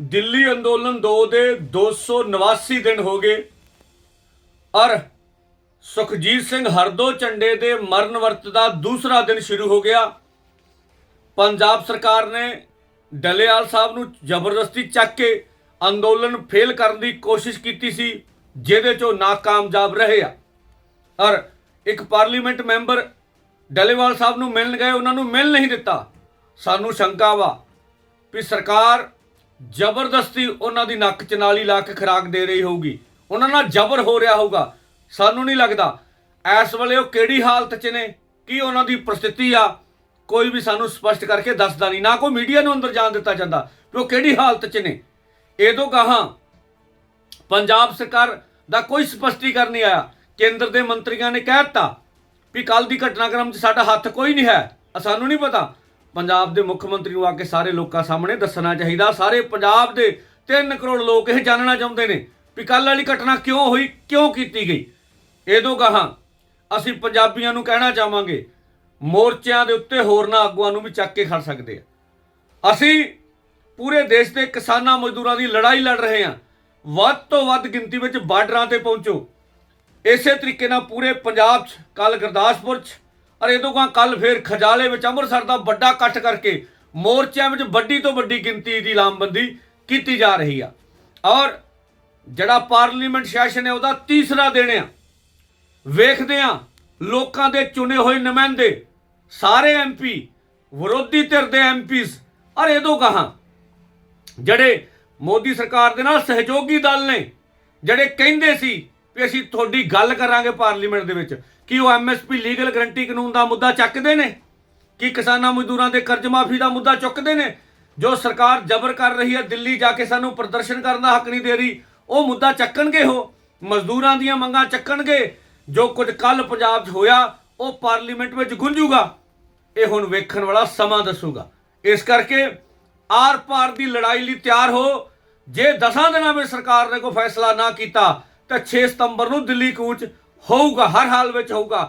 ਦਿੱਲੀ ਅੰਦੋਲਨ 2 ਦੇ 289 ਦਿਨ ਹੋ ਗਏ। ਔਰ ਸੁਖਜੀਤ ਸਿੰਘ ਹਰਦੋ ਝੰਡੇ ਦੇ ਮਰਨ ਵਰਤ ਦਾ ਦੂਸਰਾ ਦਿਨ ਸ਼ੁਰੂ ਹੋ ਗਿਆ। ਪੰਜਾਬ ਸਰਕਾਰ ਨੇ ਡਲੇਵਾਲ ਸਾਹਿਬ ਨੂੰ ਜ਼ਬਰਦਸਤੀ ਚੱਕ ਕੇ ਅੰਦੋਲਨ ਫੇਲ ਕਰਨ ਦੀ ਕੋਸ਼ਿਸ਼ ਕੀਤੀ ਸੀ, ਜਿਹਦੇ ਚੋਂ ਨਾਕਾਮਯਾਬ ਰਹੇ ਆ। ਔਰ ਇੱਕ ਪਾਰਲੀਮੈਂਟ ਮੈਂਬਰ ਡਲੇਵਾਲ ਸਾਹਿਬ ਨੂੰ ਮਿਲਣ ਗਏ, ਉਹਨਾਂ ਨੂੰ ਮਿਲ ਨਹੀਂ ਦਿੱਤਾ। ਸਾਨੂੰ ਸ਼ੰਕਾ ਵਾ ਵੀ ਸਰਕਾਰ ਜ਼ਬਰਦਸਤੀ ਉਹਨਾਂ ਦੀ ਨੱਕ 'ਚ ਨਾਲੀ ਲਾ ਕੇ ਖਰਾਕ ਦੇ ਰਹੀ ਹੋਊਗੀ। ਉਹਨਾਂ ਨਾਲ ਜ਼ਬਰ ਹੋ ਰਿਹਾ ਹੋਊਗਾ। ਸਾਨੂੰ ਨਹੀਂ ਲੱਗਦਾ। ਇਸ ਵੇਲੇ ਉਹ ਕਿਹੜੀ ਹਾਲਤ 'ਚ ਨੇ? ਕੀ ਉਹਨਾਂ ਦੀ ਪ੍ਰਸਥਿਤੀ ਆ? ਕੋਈ ਵੀ ਸਾਨੂੰ ਸਪਸ਼ਟ ਕਰਕੇ ਦੱਸਦਾ ਨਹੀਂ। ਨਾ ਕੋਈ ਮੀਡੀਆ ਨੂੰ ਅੰਦਰ ਜਾਣ ਦਿੱਤਾ ਜਾਂਦਾ ਵੀ ਉਹ ਕਿਹੜੀ ਹਾਲਤ 'ਚ ਨੇ। ਇਹਦੋਂ ਗਾਹਾਂ ਪੰਜਾਬ ਸਰਕਾਰ ਦਾ ਕੋਈ ਸਪਸ਼ਟੀਕਰਨ ਨਹੀਂ ਆਇਆ। ਕੇਂਦਰ ਦੇ ਮੰਤਰੀਆਂ ਨੇ ਕਹਿ ਦਿੱਤਾ ਵੀ ਕੱਲ ਦੀ ਘਟਨਾਕ੍ਰਮ 'ਚ ਸਾਡਾ ਹੱਥ ਕੋਈ ਨਹੀਂ ਹੈ। ਸਾਨੂੰ ਨਹੀਂ ਪਤਾ। ਪੰਜਾਬ ਦੇ ਮੁੱਖ ਮੰਤਰੀ ਨੂੰ ਆ ਕੇ ਸਾਰੇ ਲੋਕਾਂ ਸਾਹਮਣੇ ਦੱਸਣਾ ਚਾਹੀਦਾ। ਸਾਰੇ ਪੰਜਾਬ ਦੇ 3 ਕਰੋੜ ਲੋਕ ਇਹ ਜਾਣਨਾ ਚਾਹੁੰਦੇ ਨੇ ਵੀ ਕੱਲ ਵਾਲੀ ਘਟਨਾ ਕਿਉਂ ਹੋਈ, ਕਿਉਂ ਕੀਤੀ ਗਈ। ਇਹਦੋਂ ਗਾਹਾਂ ਅਸੀਂ ਪੰਜਾਬੀਆਂ ਨੂੰ ਕਹਿਣਾ ਚਾਹਾਂਗੇ, ਮੋਰਚਿਆਂ ਦੇ ਉੱਤੇ ਹੋਰਨਾਂ ਆਗੂਆਂ ਨੂੰ ਵੀ ਚੱਕ ਕੇ ਖੜ ਸਕਦੇ ਆ। ਅਸੀਂ ਪੂਰੇ ਦੇਸ਼ ਦੇ ਕਿਸਾਨਾਂ ਮਜ਼ਦੂਰਾਂ ਦੀ ਲੜਾਈ ਲੜ ਰਹੇ ਹਾਂ। ਵੱਧ ਤੋਂ ਵੱਧ ਗਿਣਤੀ ਵਿੱਚ ਬਾਰਡਰਾਂ ਤੇ ਪਹੁੰਚੋ। ਇਸੇ ਤਰੀਕੇ ਨਾਲ ਪੂਰੇ ਪੰਜਾਬ 'ਚ ਕੱਲ ਗੁਰਦਾਸਪੁਰ 'ਚ ਅਰ ਇਹਦੋਂ ਗਾ ਕੱਲ ਫੇਰ ਖਜਾਲੇ ਵਿੱਚ ਅੰਮ੍ਰਿਤਸਰ ਦਾ ਵੱਡਾ ਇਕੱਠ ਕਰਕੇ ਮੋਰਚਿਆਂ ਵਿੱਚ ਵੱਡੀ ਤੋਂ ਵੱਡੀ ਗਿਣਤੀ ਦੀ ਲਾਮਬੰਦੀ ਕੀਤੀ ਜਾ ਰਹੀ ਆ। ਔਰ ਜਿਹੜਾ ਪਾਰਲੀਮੈਂਟ ਸੈਸ਼ਨ ਹੈ, ਉਹਦਾ ਤੀਸਰਾ ਦਿਨ ਆ। ਵੇਖਦੇ ਆ, ਲੋਕਾਂ ਦੇ ਚੁਣੇ ਹੋਏ ਨੁਮਾਇੰਦੇ, ਸਾਰੇ ਐਮਪੀ ਵਿਰੋਧੀ ਧਿਰ ਦੇ ਐਮਪੀਸ ਔਰ ਇਹਦੋਂ ਕਹਾ ਜਿਹੜੇ ਮੋਦੀ ਸਰਕਾਰ ਦੇ ਨਾਲ ਸਹਿਯੋਗੀ ਦਲ ਨੇ, ਜਿਹੜੇ ਕਹਿੰਦੇ ਸੀ ਵੀ ਅਸੀਂ ਤੁਹਾਡੀ ਗੱਲ ਕਰਾਂਗੇ ਪਾਰਲੀਮੈਂਟ ਦੇ ਵਿੱਚ ਕਿ ਉਹ ਐਮਐਸਪੀ ਲੀਗਲ ਗਰੰਟੀ ਕਾਨੂੰਨ ਦਾ ਮੁੱਦਾ ਚੱਕਦੇ ਨੇ, ਕੀ ਕਿਸਾਨਾਂ ਮਜ਼ਦੂਰਾਂ ਦੇ ਕਰਜ਼ ਮਾਫੀ ਦਾ ਮੁੱਦਾ ਚੁੱਕਦੇ ਨੇ। ਜੋ ਸਰਕਾਰ ਜ਼ਬਰ ਕਰ ਰਹੀ ਹੈ, ਦਿੱਲੀ ਜਾ ਕੇ ਸਾਨੂੰ ਪ੍ਰਦਰਸ਼ਨ ਕਰਨ ਦਾ ਹੱਕ ਨਹੀਂ ਦੇ ਰਹੀ, ਉਹ ਮੁੱਦਾ ਚੱਕਣਗੇ ਉਹ? ਮਜ਼ਦੂਰਾਂ ਦੀਆਂ ਮੰਗਾਂ ਚੱਕਣਗੇ? ਜੋ ਕੁਝ ਕੱਲ ਪੰਜਾਬ 'ਚ ਹੋਇਆ, ਉਹ ਪਾਰਲੀਮੈਂਟ ਵਿੱਚ ਗੁੰਜੂਗਾ ਇਹ ਹੁਣ ਵੇਖਣ ਵਾਲਾ ਸਮਾਂ ਦੱਸੂਗਾ। ਇਸ ਕਰਕੇ ਆਰ ਪਾਰ ਦੀ ਲੜਾਈ ਲਈ ਤਿਆਰ ਹੋ। ਜੇ 10 ਦਿਨਾਂ ਵਿੱਚ ਸਰਕਾਰ ਨੇ ਕੋਈ ਫੈਸਲਾ ਨਾ ਕੀਤਾ ਤਾਂ 6 ਸਤੰਬਰ ਨੂੰ ਦਿੱਲੀ ਕੂਚ ਹੋਊਗਾ ਹਰ ਹਾਲ ਵਿੱਚ ਹੋਊਗਾ।